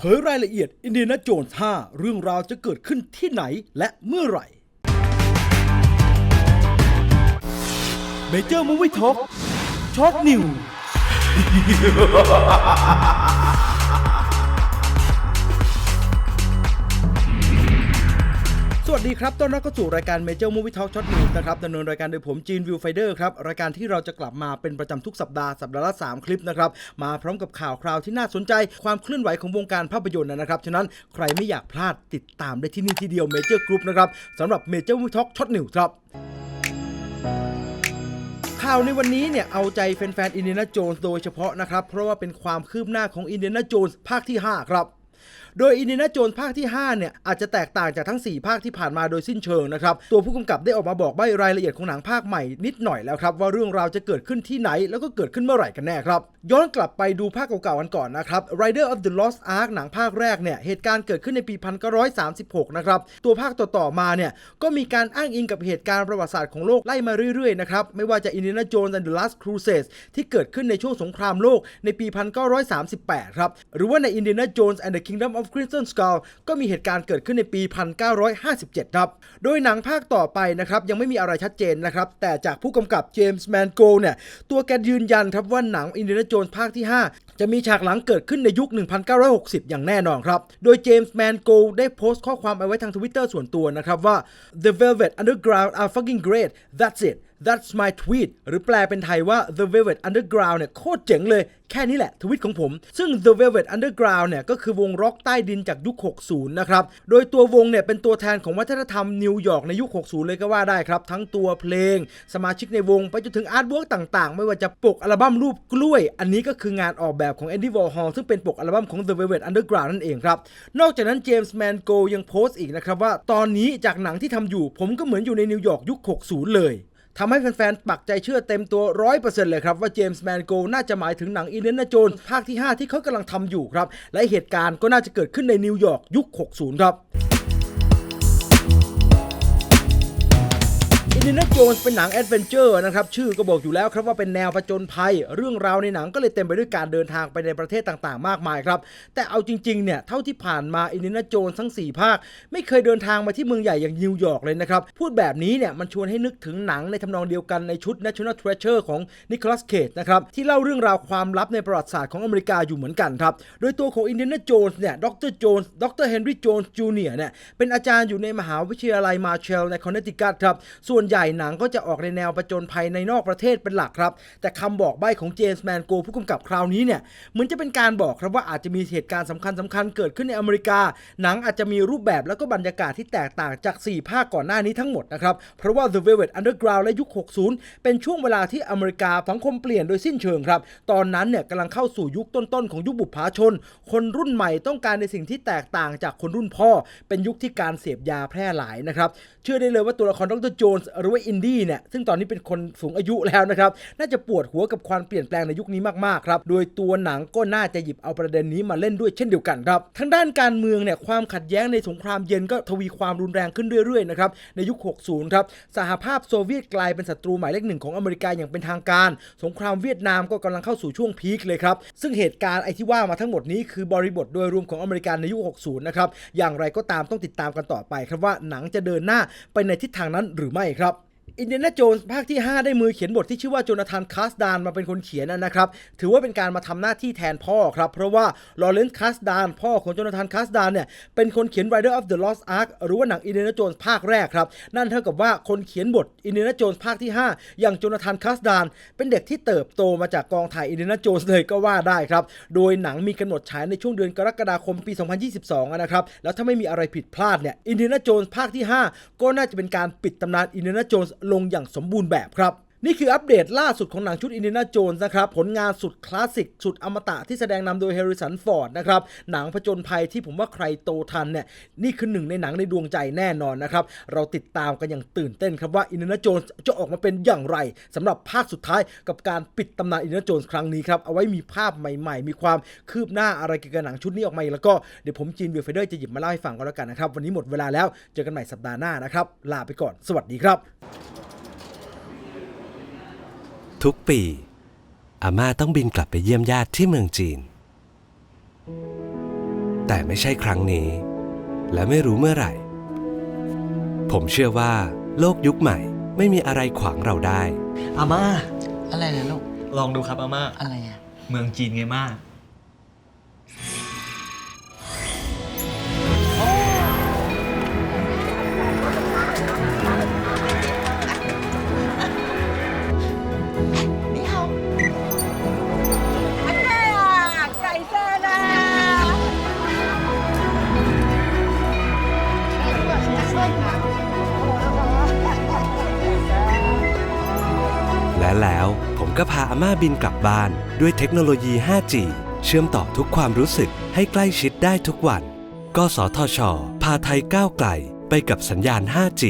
เผยรายละเอียดอินเดียนาโจนส์5เรื่องราวจะเกิดขึ้นที่ไหนและเมื่อไหร่เมเจอร์มูวี่ท็อกช็อกนิว สวัสดีครับ ต้อนรับเข้าสู่รายการ Major Movie Talk Short News นะครับดำเนินรายการโดยผมจีนวิวไฟเดอร์ครับ รายการที่เราจะกลับมาเป็นประจำทุกสัปดาห์ สัปดาห์ละ 3 คลิปนะครับ มาพร้อมกับข่าวคราวที่น่าสนใจ ความเคลื่อนไหวของวงการภาพยนตร์นะครับ ฉะนั้นใครไม่อยากพลาดติดตามได้ที่นี่ทีเดียว Major Group นะครับสำหรับ Major Movie Talk Short News ครับข่าวในวันนี้เนี่ยเอาใจแฟนๆอินเดียนาโจนส์โดยเฉพาะนะครับเพราะว่าเป็นความคืบหน้าของอินเดียนาโจนส์ภาคที่ 5 ครับ โดยอินเดียนาโจนภาคที่ 5 เนี่ย อาจจะแตกต่างจากทั้ง 4 ภาคที่ผ่านมาโดยสิ้นเชิงนะครับ ตัวผู้กำกับได้ออกมาบอกใบรายละเอียดของหนังภาคใหม่นิดหน่อยแล้วครับ ว่าเรื่องราวจะเกิดขึ้นที่ไหนแล้วก็เกิดขึ้นเมื่อไหร่กันแน่ครับ ย้อนกลับไปดูภาคเก่าๆกันก่อนนะครับ Rider of the Lost Ark หนังภาคแรกเนี่ยเหตุการณ์เกิดขึ้นในปี 1936 นะครับตัวภาคต่อๆมาเนี่ยก็มีการอ้างอิงกับเหตุการณ์ประวัติศาสตร์ของโลกไล่มาเรื่อยๆนะครับไม่ว่าจะ Indiana Jones and the Last Crusade ที่เกิดขึ้นในช่วงสงครามโลกในปี 1938 ครับหรือว่าใน Indiana Jones and the Kingdom of Crimson Skull ก็มีเหตุการณ์เกิดขึ้นในปี 1957 ครับ โดยหนังภาคต่อไปนะครับยังไม่มีอะไรชัดเจนนะครับ แต่จากผู้กำกับเจมส์แมนโกเนี่ย ตัวแกยืนยันครับว่าหนังอินเดียนาโจนภาคที่ 5 จะมีฉากหลังเกิดขึ้นในยุค 1960 อย่างแน่นอนครับ โดยเจมส์แมนโกได้โพสต์ข้อความเอาไว้ทางทวิตเตอร์ส่วนตัวนะครับว่า The Velvet Underground are fucking great that's it That's my tweet หรือแปลเป็นไทยว่า The Velvet Underground เนี่ยโคตรเจ๋งเลยแค่นี้แหละทวิตของผม ซึ่ง The Velvet Underground เนี่ยก็คือวงร็อกใต้ดินจากยุค 60 นะครับ โดยตัววงเนี่ยเป็นตัวแทนของวัฒนธรรมนิวยอร์กในยุค 60 เลยก็ว่าได้ครับ ทั้งตัวเพลง สมาชิกในวง ไปจนถึงอาร์ตเวิร์กต่างๆ ไม่ว่าจะปกอัลบั้มรูปกล้วย อันนี้ก็คืองานออกแบบของ Andy Warhol ซึ่งเป็นปกอัลบั้มของ The Velvet Underground นั่นเองครับ นอกจากนั้นเจมส์แมนโกยังโพสต์อีกนะครับว่าตอนนี้จากหนังที่ทำอยู่ ผมก็เหมือนอยู่ในนิวยอร์กยุค 60 เลย ทำให้แฟนๆ ปักใจเชื่อเต็มตัว 100%เลยครับ ว่าเจมส์แมนโกน่าจะหมายถึงหนังอินเดียนาโจนภาคที่ 5 ที่เขากำลังทำอยู่ครับ และเหตุการณ์ก็น่าจะเกิดขึ้นในนิวยอร์กยุค 60 ครับ อินเดนาโจนเป็นหนังแอดเวนเจอร์นะครับ ชื่อก็บอกอยู่แล้วครับว่าเป็นแนวผจญภัย เรื่องราวในหนังก็เลยเต็มไปด้วยการเดินทางไปในประเทศต่างๆ มากมายครับ แต่เอาจริงๆ เนี่ย เท่าที่ผ่านมาอินเดนาโจนทั้ง 4 ภาค ไม่เคยเดินทางมาที่เมืองใหญ่อย่างนิวยอร์กเลยนะครับ พูดแบบนี้เนี่ย มันชวนให้นึกถึงหนังในทำนองเดียวกันในชุด National Treasure ของนิโคลัสเคจนะครับ ที่เล่าเรื่องราวความลับในประวัติศาสตร์ของอเมริกาอยู่เหมือนกันครับ โดยตัวของอินเดนาโจนเนี่ย ดรโจนส์ดรเฮนรี่โจนจูเนียร์เนี่ย เป็นอาจารย์อยู่ในมหาวิทยาลัยมาเชลในคอนเนตทิคัตครับ ส่วนใหญ่หนังก็จะออกในแนวประจนภัยในนอกประเทศเป็นหลักครับ แต่คำบอกใบ้ของเจมส์แมนโกผู้กำกับคราวนี้เนี่ยเหมือนจะเป็นการบอกครับว่าอาจจะมีเหตุการณ์สำคัญสำคัญเกิดขึ้นในอเมริกา หนังอาจจะมีรูปแบบแล้วก็บรรยากาศที่แตกต่างจาก 4 ภาคก่อนหน้านี้ทั้งหมดนะครับ เพราะว่า The Velvet Underground และยุค 60 เป็นช่วงเวลาที่อเมริกาสังคมเปลี่ยนโดยสิ้นเชิงครับ ตอนนั้นเนี่ยกำลังเข้าสู่ยุคต้นๆของยุคบุปผาชน คนรุ่นใหม่ต้องการในสิ่งที่แตกต่างจากคนรุ่นพ่อ เป็นยุคที่การเสพยาแพร่หลายนะครับ เชื่อได้เลยว่าตัวละครดรโจนส์หรือว่าอินดี้เนี่ยซึ่งตอนนี้เป็นคนสูงอายุแล้วนะครับน่าจะปวดหัวกับความเปลี่ยนแปลงในยุคนี้มากๆครับโดยตัวหนังก็น่าจะหยิบเอาประเด็นนี้มาเล่นด้วยเช่นเดียวกันครับทางด้านการเมืองเนี่ยความขัดแย้งในสงครามเย็นก็ทวีความรุนแรงขึ้นเรื่อยๆนะครับในยุค 60 ครับสหภาพโซเวียตกลายเป็นศัตรูหมายเลขหนึ่งของอเมริกาอย่างเป็นทางการ สงครามเวียดนามก็กำลังเข้าสู่ช่วงพีคเลยครับซึ่งเหตุการณ์ไอที่ว่ามาทั้งหมดนี้คือบริบทโดยรวมของอเมริกันในยุค 60 นะครับอย่างไรก็ตามต้องติดตามกันต่อไปครับว่าหนังจะเดินหน้าไปในทิศทางนั้นหรือไม่ครับ อินเดียนาโจนส์ภาคที่ 5 ได้มือเขียนบทที่ชื่อว่าโจนาธานคาสดานมาเป็นคนเขียนนะครับ ถือว่าเป็นการมาทำหน้าที่แทนพ่อครับ เพราะว่าลอเรนซ์คาสดาน พ่อของโจนาธานคาสดานเนี่ย เป็นคนเขียน Rider of the Lost Ark หรือว่าหนังอินเดียนาโจนส์ภาคแรกครับ นั่นเท่ากับว่าคนเขียนบทอินเดียนาโจนส์ภาคที่ 5 อย่างโจนาธานคาสดาน เป็นเด็กที่เติบโตมาจากกองถ่ายอินเดียนาโจนส์เลยก็ว่าได้ครับ โดยหนังมีกำหนดฉายในช่วงเดือนกรกฎาคมปี 2022 นะครับ แล้วถ้าไม่มีอะไรผิดพลาดเนี่ยอินเดียนาโจนส์ภาคที่ 5 ก็น่าจะเป็นการปิดตำนานอินเดียนาโจนส์ลงอย่างสมบูรณ์แบบครับ นี่คืออัปเดตล่าสุดของหนังชุดอินเดียนาโจนส์นะครับ ผลงานสุดคลาสสิก สุดอมตะที่แสดงนำโดยเฮริสันฟอร์ดนะครับ หนังผจญภัยที่ผมว่าใครโตทันเนี่ย นี่คือหนึ่งในหนังในดวงใจแน่นอนนะครับ เราติดตามกันอย่างตื่นเต้นครับว่าอินเดียนาโจนส์จะออกมาเป็นอย่างไรสำหรับภาคสุดท้ายกับการปิดตำนานอินเดียนาโจนส์ครั้งนี้ครับ เอาไว้มีภาพใหม่ ๆ มีความคืบหน้าอะไรเกี่ยวกับหนังชุดนี้ออกมาอีกแล้วก็เดี๋ยวผมจีนวิวเฟเดอร์จะหยิบมาเล่าให้ฟังก็แล้วกันนะครับวันนี้หมดเวลาแล้วเจอกันใหม่สัปดาห์หน้านะครับลาไปก่อน สวัสดีครับ ทุกปี อาม่าต้องบินกลับไปเยี่ยมญาติที่เมืองจีน แต่ไม่ใช่ครั้งนี้ และไม่รู้เมื่อไหร่ ผมเชื่อว่า โลกยุคใหม่ไม่มีอะไรขวางเราได้ อาม่าอะไรนะลูก ลองดูครับอาม่าอะไรอะ เมืองจีนไงม่า และแล้วผมก็พาอาม่าบินกลับบ้านด้วยเทคโนโลยี 5G เชื่อมต่อทุกความรู้สึกให้ใกล้ชิดได้ทุกวัน กสทช พาไทยก้าวไกลไปกับสัญญาณ 5G